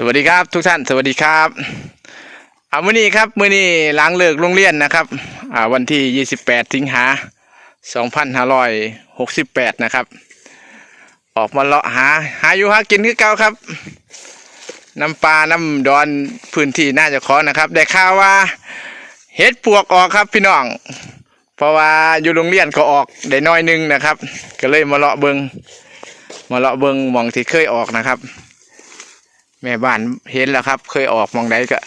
สวัสดีครับทุกท่านสวัสดีครับเอามื้อนี้ครับมื้อนี้หล้างเลิกโรงเรียนนะครับอ่าวันที่ 28 สิงหา 2568 นะครับ ออกมาเลาะหาหาอยู่หากินคือเก่าครับน้ำปลาน้ำดอนพื้นที่น่าจะขอนะครับ ได้ข่าวว่าเห็ดปวกออกครับพี่น้อง เพราะว่าอยู่โรงเรียนก็ออกได้น้อยหนึงนะครับ ก็เลยมาเลาะเบิงมาเลาะเบิงหมองที่เคยออกนะครับ แม่บ้านเห็นแล้วครับ เคยออกหมองใดก็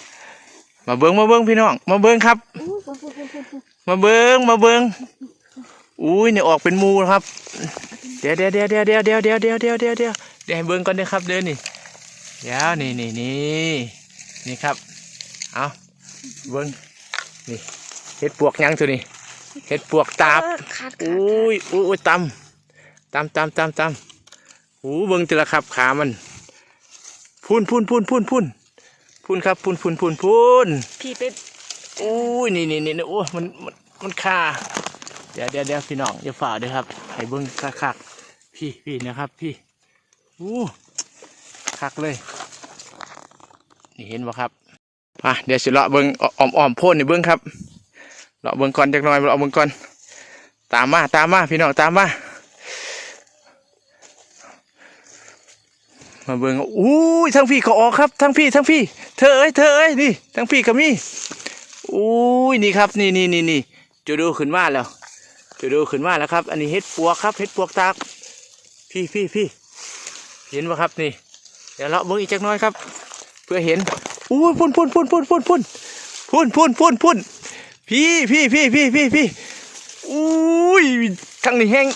มาเบิงมาเบิงพี่น้อง มาเบิงครับ มาเบิงมาเบิงอุ้ยเนี่ยออกเป็นหมูแล้วครับ เดี๋ยวเดี๋ยวเดี๋ยวเดี๋ยวเดี๋ยวเดี๋ยวเดี๋ยวเดี๋ยวเดี๋ยวเดี๋ยวเดี๋ยวเดี๋ยวให้เบิงก่อนนะครับเดี๋ยวนี่เดี๋ยวนี่นี่นี่นี่ครับ เอาเบิงนี่เห็ดปวกยังตัวนี้เห็ดปวกตาบเออขาดขาดอุ้ยอุ้ยตำตำตำตำตำหูเบิ่งทีละครับขามัน พุ่นพุ่นพุ่นพุ่นพุ่นพุ่นครับพุ่นพุ่นพุ่นพุ่นพี่เป็นอุ้ยนี่นี่นี่นี่โอ้ยมันมันมันคาเดี๋ยวเดี๋ยวเดี๋ยวพี่น้องอย่าฝ่าเด้วยครับให้เบิ่งคักคักๆพี่พี่นะครับพี่อู้คักเลย นี่เห็นบ่ครับอะเดี๋ยวสิเลาะเบิ่งอ้อมอ้อมๆโพ่นนี่เบิ่งครับเลาะเบิ่งก่อนจักหน่อยเลาะเบิ่งก่อนตามมาตามมาพี่น้องตามมา มาเบิ่งอู้ยทั้งพี่เขออกครับทั้งพี่ทั้งพี่ เธอเอ้ยเธอเอ้ยนี่ทั้งพี่กับมี่อู้ยนี่ครับนี่นี่นี่นี่จะดูขึ้นมาแล้วจะดูขึ้นมาแล้วครับ อันนี้เห็ดปวกครับเห็ดปวกตากพี่พี่พี่เห็นไหมครับนี่ เดี๋ยวเราเบิ่งอีกจักน้อยครับ เพื่อเห็นอู้ยพุ่นพุ่นพุ่นพุ่นพุ่นพุ่นพุ่นพุ่นพุ่นพุ่นพี่พี่พี่พี่พี่พี่อุ้ยทางนี้แห้ง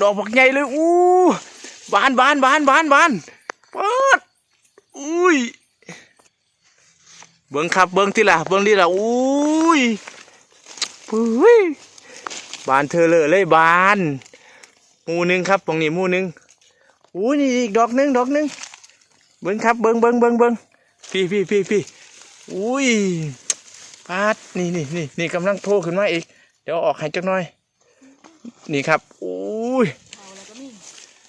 ดอกบักใหญ่เลยอู้บานบานบานบานบาน ปิดอุ้ย เบิ้งครับเบิ้งที่ละเบิ้งที่ละอุ้ยปุ้ยบานเธอเลยเลยบานมูนึงครับตรงนี้มูนึงอุ้ยนี่อีกดอกหนึงดอกหนึงเบิ้งครับเบิ้งเบิ้งเบิ้งเบิ้งพี่พี่พี่พี่อุ้ยปาดนี่นี่นี่นี่กำลังโผล่ขึ้นมาอีก เดี๋ยวออกให้จักหน่อย นี่ครับอุ้ยเอาแล้วก็มี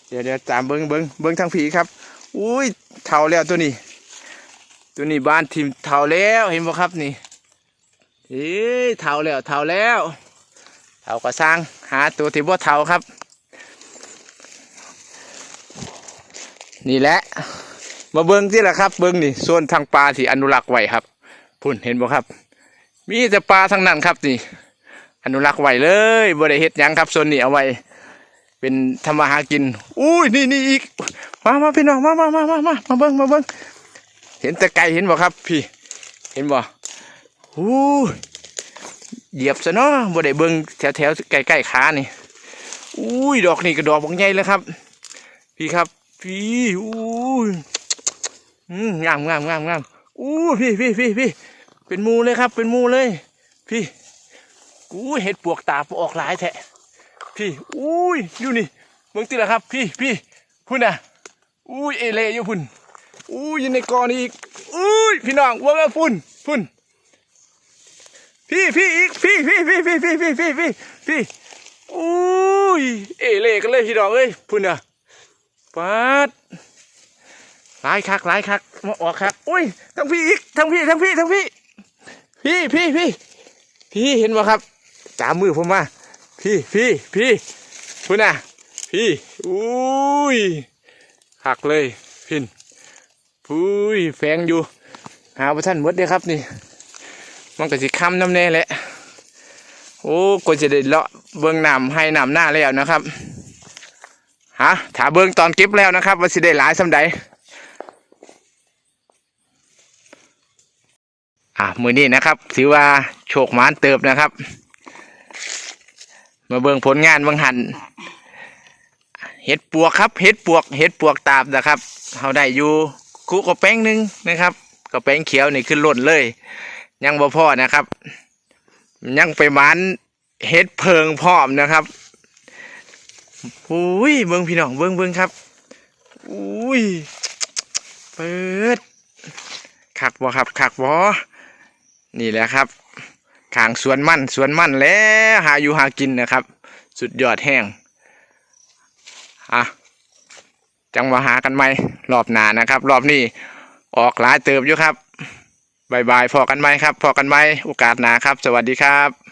เดี๋ยวเดี๋ยวตามเบิ้งเบิ้งเบิ้งทางผีครับ อุ้ยเท่าแล้วตัวนี้ ตัวนี้บ้านทีมเท่าแล้วเห็นบ่ครับนี่เอ้ยเท่าแล้วเท่าแล้วเท่าก็สร้างหาตัวที่บ่เท่าครับ นี่แหละมาเบิ้งที่ละครับเบิ้งนี่ส่วนทางปลาที่อนุรักษ์ไว้ครับพุ่นเห็นบ่ครับ มีแต่ปลาทั้งนั้นครับนี่ อนุรักษ์ไว้เลยบ่ได้เฮ็ดหยังครับส่วนนี้เอาไว้ เป็นทำมาหากินอุ้ยนี่นี่อีก มามาพี่น้องมามามามามามาเบิ้งมาเบิ้งเห็นแต่ไก่เห็นบ่ครับ พี่ เห็นบ่อู้เหยียบซะเนาะบ่ได้เบิ้งแถวแถวใกล้ใกล้ๆขานี่อุ้ยดอกนี่ก็ดอกบักใหญ่เลยครับ พี่ครับ พี่อุ้ยงามงามงามงามอู้พี่พี่พี่พี่เป็นมูเลยครับ เป็นมูเลย พี่อุ้ยเห็ดปวกตาบออกหลายแทะพี่อุ้ยอยู่นี่เบิ่งติละครับ พี่พี่พุ่นน่ะ อุ้ยเอเลอยู่พุ่นอุ้ยอยู่ในกอนี่อีกอุ้ยพี่น้องเบิ่งแล้วพุ่นพุ่นพี่พี่อีกพี่พี่พี่พี่พี่พี่พี่พี่พี่อุ้ยเอเลกันเลยพี่น้องเอ้ยพุ่นน่ะปัดหลายคักหลายคักมาออกคักอุ้ยทั้งพี่อีกทั้งพี่ทั้งพี่ทั้งพี่ พี่พี่พี่พี่เห็นบ่ครับจามมือผมมา พี่พี่พี่พุ่นน่ะพี่อุ้ย หักเลยพินพุ้ยแฝงอยู่ หาประท่านมดเลยครับนี่ มันก็สิค้ำน้ำแน่แหละ โอ้ก็จะได้เลาะเบิ้งน้ำให้น้ำหน้าแล้วนะครับฮะถาเบิ้งตอนเก็บแล้วนะครับว่าสิได้หลายสำใดอะมือนี้นะครับ ถือว่าโชคหมานเติบนะครับ มาเบิ่งผลงานบางหัน เห็ดปวกครับเห็ดปวกเห็ดปวกตาบนะครับเขาได้อยู่คุกระแป้งหนึ่งนะครับกระแป้งเขียวนี่ขึ้นล้นเลย ยังบ่พ่อนะครับ ยังไปมันเห็ดเพิงพร้อมนะครับอุ้ยเบิ่งพี่น้องเบิ่งเบิ่งครับอุ้ยเปิดขักบ่ครับขักบ่นี่แหละครับขางสวนมั่นสวนมั่นแล้วหาอยู่หากินนะครับ สุดยอดแห้ง อะจังมาหากันไหมรอบหนานะครับ รอบนี้ออกหลายเติบอยู่ครับบายบายพอกันไหมครับพอกันไหมโอกาสหนาครับ สวัสดีครับ